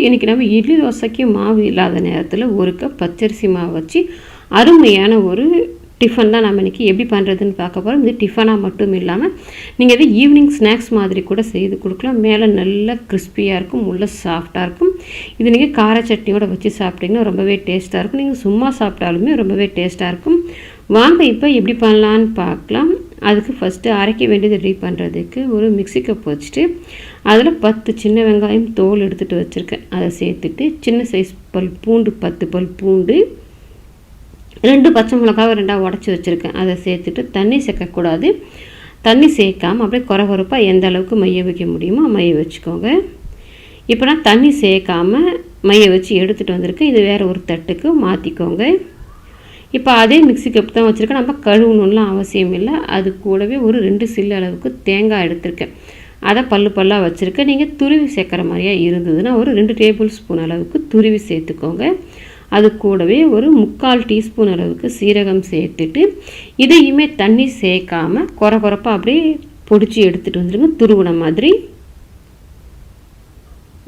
இன்றைக்கி நம்ம இட்லி தோசைக்கு மாவு இல்லாத நேரத்தில் ஒரு கப் பச்சரிசி மாவு வச்சு அருமையான ஒரு டிஃபன் தான் நம்ம இன்றைக்கி எப்படி பண்ணுறதுன்னு பார்க்க போகிறோம் இது டிஃபனாக மட்டும் இல்லாமல் நீங்கள் இது ஈவினிங் ஸ்நாக்ஸ் மாதிரி கூட செய்து கொடுக்கலாம். மேலே நல்லா கிறிஸ்பியாக இருக்கும் உள்ளே சாஃப்டாக இருக்கும். இது நீங்கள் கார சட்னியோட வச்சு சாப்பிட்டிங்கன்னா ரொம்பவே டேஸ்ட்டாக இருக்கும். நீங்கள் சும்மா சாப்பிட்டாலுமே ரொம்பவே டேஸ்ட்டாக இருக்கும். வாங்க இப்போ எப்படி பண்ணலான்னு பார்க்கலாம். அதுக்கு ஃபஸ்ட்டு அரைக்க வேண்டியது ரெடி பண்ணுறதுக்கு ஒரு மிக்ஸி கப் வச்சுட்டு அதில் பத்து சின்ன வெங்காயம் தோல் எடுத்துகிட்டு வச்சுருக்கேன். அதை சேர்த்துட்டு சின்ன சைஸ் பல் பூண்டு பத்து பல் பூண்டு ரெண்டு பச்சை மிளகாவை ரெண்டாக உடச்சி வச்சுருக்கேன். அதை சேர்த்துட்டு தண்ணி சேர்க்கக்கூடாது. தண்ணி சேர்க்காமல் அப்படியே குறை குறைப்பாக எந்த அளவுக்கு மைய வைக்க முடியுமோ மைய வச்சுக்கோங்க. இப்போ நான் தண்ணி சேர்க்காமல் மைய வச்சு எடுத்துகிட்டு வந்திருக்கேன். இது வேறு ஒரு தட்டுக்கு மாற்றிக்கோங்க இப்போ அதே மிக்சி கப் தான் வச்சுருக்கேன். நம்ம கழுவணும்லாம் அவசியம் இல்லை. அது கூடவே ஒரு ரெண்டு சில்லு அளவுக்கு தேங்காய் எடுத்திருக்கேன். அதை பல்லு பல்லாக வச்சுருக்கேன் நீங்கள் துருவி சேர்க்குற மாதிரியா இருந்ததுன்னா ஒரு ரெண்டு டேபிள் ஸ்பூன் அளவுக்கு துருவி சேர்த்துக்கோங்க. அது கூடவே ஒரு முக்கால் டீஸ்பூன் அளவுக்கு சீரகம் சேர்த்துட்டு இதையுமே தண்ணி சேர்க்காமல் குறை குறைப்பாக அப்படியே பொடிச்சு எடுத்துகிட்டு வந்துடுங்க துருவின மாதிரி.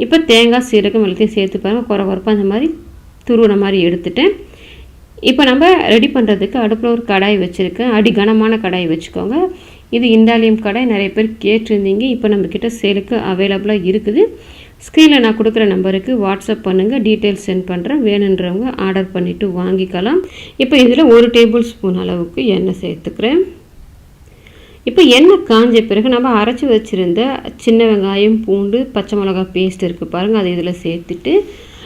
இப்போ தேங்காய் சீரகம் எல்லாத்தையும் சேர்த்து பாருங்கள் குறை குறைப்பாக அந்த மாதிரி துருவின மாதிரி எடுத்துட்டேன். இப்போ நம்ம ரெடி பண்ணுறதுக்கு அடுப்பில் ஒரு கடாய் வச்சுருக்கேன். அடி கனமான கடாய் வச்சுக்கோங்க. இது இண்டாலியம் கடை. நிறைய பேர் கேட்டிருந்தீங்க. இப்போ நம்மக்கிட்ட சேலுக்கு அவைலபிளாக இருக்குது. ஸ்க்ரீனில் நான் கொடுக்குற நம்பருக்கு வாட்ஸ்அப் பண்ணுங்கள் டீட்டெயில்ஸ் சென்ட் பண்ணுறேன் வேணுன்றவங்க ஆர்டர் பண்ணிவிட்டு வாங்கிக்கலாம். இப்போ இதில் ஒரு டேபிள் ஸ்பூன் அளவுக்கு எண்ணெய் சேர்த்துக்கிறேன். இப்போ எண்ணெய் காஞ்ச பிறகு நம்ம அரைச்சி வச்சுருந்த சின்ன வெங்காயம் பூண்டு பச்சை மிளகாய் பேஸ்ட் இருக்குது பாருங்கள் அதை இதில் சேர்த்துட்டு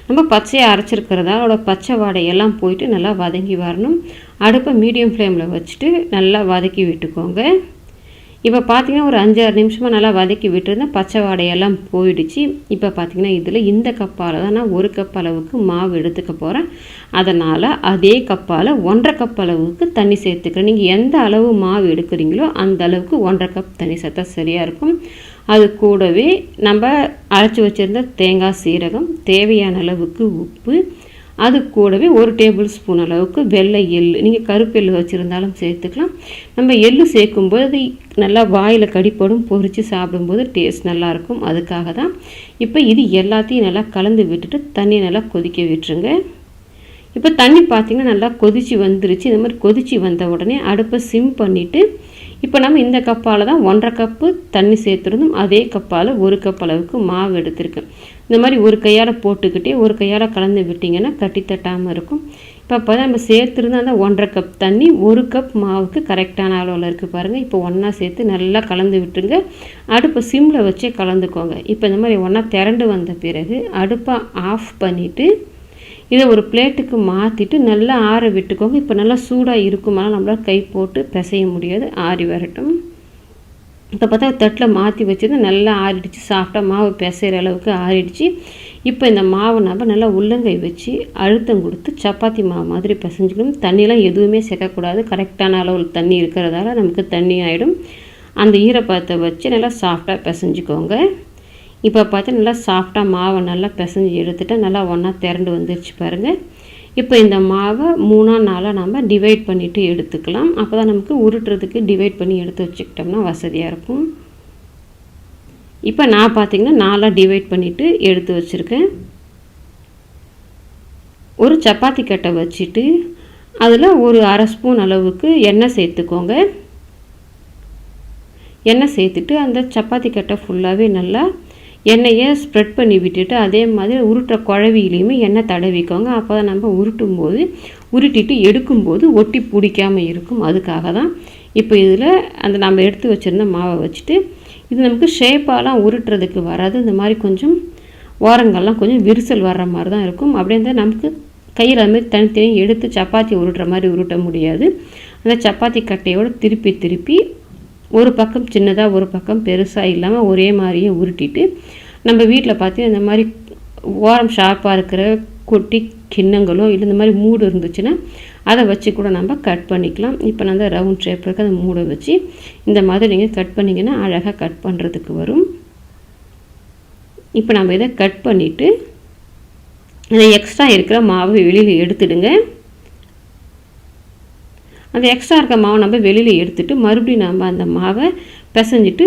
நம்ம பச்சையாக அரைச்சிருக்கிறதா? அதோட பச்சை வாடையெல்லாம் போயிட்டு நல்லா வதங்கி வரணும். அடுப்பை மீடியம் ஃப்ளேமில் வச்சுட்டு நல்லா வதக்கி விட்டுக்கோங்க. இப்போ பார்த்தீங்கன்னா ஒரு அஞ்சாறு நிமிஷமாக நல்லா வதக்கி விட்டுருந்தேன் பச்சை வாடையெல்லாம் போயிடுச்சு. இப்போ பார்த்தீங்கன்னா இதில் இந்த கப்பால் தான் நான் ஒரு கப் அளவுக்கு மாவு எடுத்துக்க போகிறேன் அதனால் அதே கப்பால் ஒன்றரை கப் அளவுக்கு தண்ணி சேர்த்துக்கிறேன். நீங்கள் எந்த அளவு மாவு எடுக்கிறீங்களோ அந்த அளவுக்கு ஒன்றரை கப் தண்ணி சேர்த்தா சரியாக இருக்கும். அது கூடவே நம்ம அரைச்சி வச்சுருந்த தேங்காய் சீரகம் தேவையான அளவுக்கு உப்பு அது கூடவே ஒரு டேபிள் ஸ்பூன் அளவுக்கு வெள்ளை எள் நீங்கள் கருப்பு எள் வச்சுருந்தாலும் சேர்த்துக்கலாம். நம்ம எள் சேர்க்கும்போது நல்லா வாயில் கடிப்படும் பொறிச்சு சாப்பிடும்போது டேஸ்ட் நல்லாயிருக்கும். அதுக்காக தான் இப்போ இது எல்லாத்தையும் நல்லா கலந்து விட்டுட்டு தண்ணி நல்லா கொதிக்க விட்டுருங்க. இப்போ தண்ணி பார்த்திங்கன்னா நல்லா கொதித்து வந்துருச்சு. இந்த மாதிரி கொதித்து வந்த உடனே அடுப்பை சிம் பண்ணிவிட்டு இப்போ நம்ம இந்த கப்பால் தான் ஒன்றரை கப்பு தண்ணி சேர்த்துருந்தோம் அதே கப்பால் ஒரு கப் அளவுக்கு மாவு எடுத்திருக்கேன். இந்த மாதிரி ஒரு கையால் போட்டுக்கிட்டே ஒரு கையால் கலந்து விட்டிங்கன்னா கட்டி தட்டாமல் இருக்கும். இப்போ அப்போ தான் நம்ம சேர்த்துருந்தா அந்த ஒன்றரை கப் தண்ணி ஒரு கப் மாவுக்கு கரெக்டான அளவில் இருக்குது பாருங்கள் இப்போ ஒன்றா சேர்த்து நல்லா கலந்து விட்டுருங்க. அடுப்பை சிம்மில் வச்சே கலந்துக்கோங்க. இப்போ இந்த மாதிரி ஒன்றா திரண்டு வந்த பிறகு அடுப்பை ஆஃப் பண்ணிவிட்டு இதை ஒரு பிளேட்டுக்கு மாற்றிட்டு நல்லா ஆற விட்டுக்கோங்க. இப்போ நல்லா சூடாக இருக்குமானால் நம்மளால் கை போட்டு பிசைய முடியாது. ஆறி வரட்டும். இப்போ பார்த்தா தட்டில் மாற்றி வச்சுருந்து நல்லா ஆறிடுச்சு. சாஃப்டாக மாவு பிசைகிற அளவுக்கு ஆறிடுச்சு. இப்போ இந்த மாவை நம்ம நல்லா உள்ளங்கை வச்சு அழுத்தம் கொடுத்து சப்பாத்தி மாவு மாதிரி பிசைஞ்சிக்கணும். தண்ணியெலாம் எதுவுமே சேர்க்கக்கூடாது. கரெக்டான அளவில் தண்ணி இருக்கிறதால நமக்கு தண்ணி ஆகிடும் அந்த ஈரப்பதத்தை வச்சு நல்லா சாஃப்டாக பிசைஞ்சிக்கோங்க. இப்போ பார்த்து நல்லா சாஃப்டாக மாவை நல்லா பிசைஞ்சு எடுத்துகிட்டு நல்லா ஒன்றா திரண்டு வந்துருச்சு பாருங்கள் இப்போ இந்த மாவை மூணாக நாளாக நம்ம டிவைட் பண்ணிவிட்டு எடுத்துக்கலாம். அப்போ தான் நமக்கு உருட்டுறதுக்கு டிவைட் பண்ணி எடுத்து வச்சுக்கிட்டோம்னா வசதியாக இருக்கும். இப்போ நான் பார்த்திங்கன்னா நாலாக டிவைட் பண்ணிவிட்டு எடுத்து வச்சுருக்கேன். ஒரு சப்பாத்தி கட்டை வச்சுட்டு அதில் ஒரு அரை ஸ்பூன் அளவுக்கு எண்ணெய் சேர்த்துக்கோங்க. எண்ணெய் சேர்த்துட்டு அந்த சப்பாத்தி கட்டை ஃபுல்லாகவே நல்லா எண்ணெயை ஸ்ப்ரெட் பண்ணி விட்டுட்டு அதே மாதிரி உருட்டுற குழவிலையுமே எண்ணெய் தடவிக்கோங்க. அப்போ தான் நம்ம உருட்டும் போது உருட்டிட்டு எடுக்கும்போது ஒட்டி பிடிக்காமல் இருக்கும். அதுக்காக தான் இப்போ இதில் அந்த நம்ம எடுத்து வச்சுருந்த மாவை வச்சுட்டு இது நமக்கு ஷேப்பாலாம் உருட்டுறதுக்கு வராது. இந்த மாதிரி கொஞ்சம் ஓரங்கள்லாம் கொஞ்சம் விரிசல் வர்ற மாதிரி தான் இருக்கும். அப்படியே இருந்தால் நமக்கு கையில் அது மாதிரி தனித்தனியாக எடுத்து சப்பாத்தி உருட்டுற மாதிரி உருட்ட முடியாது. அந்த சப்பாத்தி கட்டையோடு திருப்பி திருப்பி ஒரு பக்கம் சின்னதாக ஒரு பக்கம் பெருசாக இல்லாமல் ஒரே மாதிரியே உருட்டிட்டு நம்ம வீட்டில் பார்த்தீங்கன்னா இந்த மாதிரி ஓரம் ஷார்ப்பாக இருக்கிற கொட்டி கிண்ணங்களோ இல்லை இந்த மாதிரி மூடு இருந்துச்சுன்னா அதை வச்சு கூட நம்ம கட் பண்ணிக்கலாம். இப்போ நான் அந்த ரவுண்ட் ஷேப் இருக்க அந்த மூடை வச்சு இந்த மாதிரி நீங்கள் கட் பண்ணிங்கன்னா அழகாக கட் பண்ணுறதுக்கு வரும். இப்போ நம்ம இதை கட் பண்ணிவிட்டு இந்த எக்ஸ்ட்ரா இருக்கிற மாவை வெளியில் எடுத்துடுங்க. அந்த எக்ஸ்ட்ரா இருக்க மாவை நம்ம வெளியில் எடுத்துட்டு மறுபடியும் நம்ம அந்த மாவை பிசைஞ்சிட்டு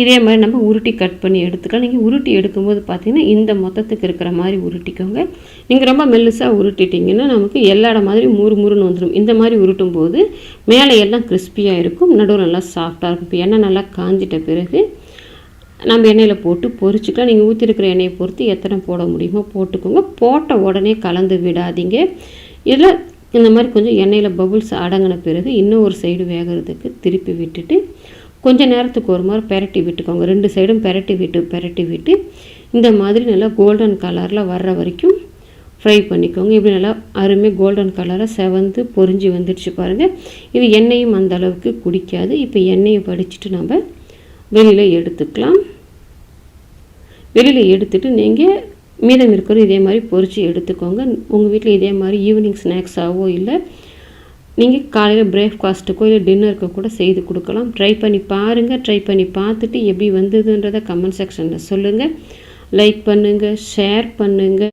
இதே மாதிரி நம்ம உருட்டி கட் பண்ணி எடுத்துக்கலாம். நீங்கள் உருட்டி எடுக்கும்போது பார்த்தீங்கன்னா இந்த மொத்தத்துக்கு இருக்கிற மாதிரி உருட்டிக்கோங்க. நீங்கள் ரொம்ப மெல்லுசாக உருட்டிட்டிங்கன்னா நமக்கு எல்லா இடம் மாதிரி முறு முறுன்னு வந்துடும் இந்த மாதிரி உருட்டும் போது மேலே எல்லாம் கிறிஸ்பியாக இருக்கும். நடுவில் நல்லா சாஃப்டாக இருக்கும். இப்போ எண்ணெய் நல்லா காஞ்சிட்ட பிறகு நம்ம எண்ணெயில் போட்டு பொரிச்சுக்கலாம். நீங்கள் ஊற்றிருக்கிற எண்ணெயை பொறுத்து எத்தனை போட முடியுமோ போட்டுக்கோங்க. போட்ட உடனே கலந்து விடாதீங்க. இதில் இந்த மாதிரி கொஞ்சம் எண்ணெயில் பபுள்ஸ் அடங்கின பிறகு இன்னும் ஒரு சைடு வேகிறதுக்கு திருப்பி விட்டுட்டு கொஞ்சம் நேரத்துக்கு ஒரு மாதிரி பெரட்டி விட்டுக்கோங்க. ரெண்டு சைடும் பெரட்டி விட்டு பெரட்டி விட்டு இந்த மாதிரி நல்லா கோல்டன் கலரில் வர்ற வரைக்கும் ஃப்ரை பண்ணிக்கோங்க. இப்படி நல்லா அருமையாக கோல்டன் கலராக செவந்து பொறிஞ்சு வந்துடுச்சு பாருங்கள் இது எண்ணெயும் அந்த அளவுக்கு குடிக்காது. இப்போ எண்ணெயை படிச்சுட்டு நம்ம வெளியில் எடுத்துக்கலாம். வெளியில் எடுத்துட்டு நீங்கள் மீதம் இருக்கிறது இதே மாதிரி பொரித்து எடுத்துக்கோங்க. உங்கள் வீட்டில் இதே மாதிரி ஈவினிங் ஸ்நாக்ஸாகவோ இல்லை நீங்கள் காலையில் பிரேக்ஃபாஸ்ட்டுக்கோ இல்லை டின்னருக்கு கூட செய்து கொடுக்கலாம். ட்ரை பண்ணி பாருங்கள் ட்ரை பண்ணி பார்த்துட்டு எப்படி வந்ததுன்றதை கமெண்ட் செக்ஷனில் சொல்லுங்கள் லைக் பண்ணுங்கள் ஷேர் பண்ணுங்கள்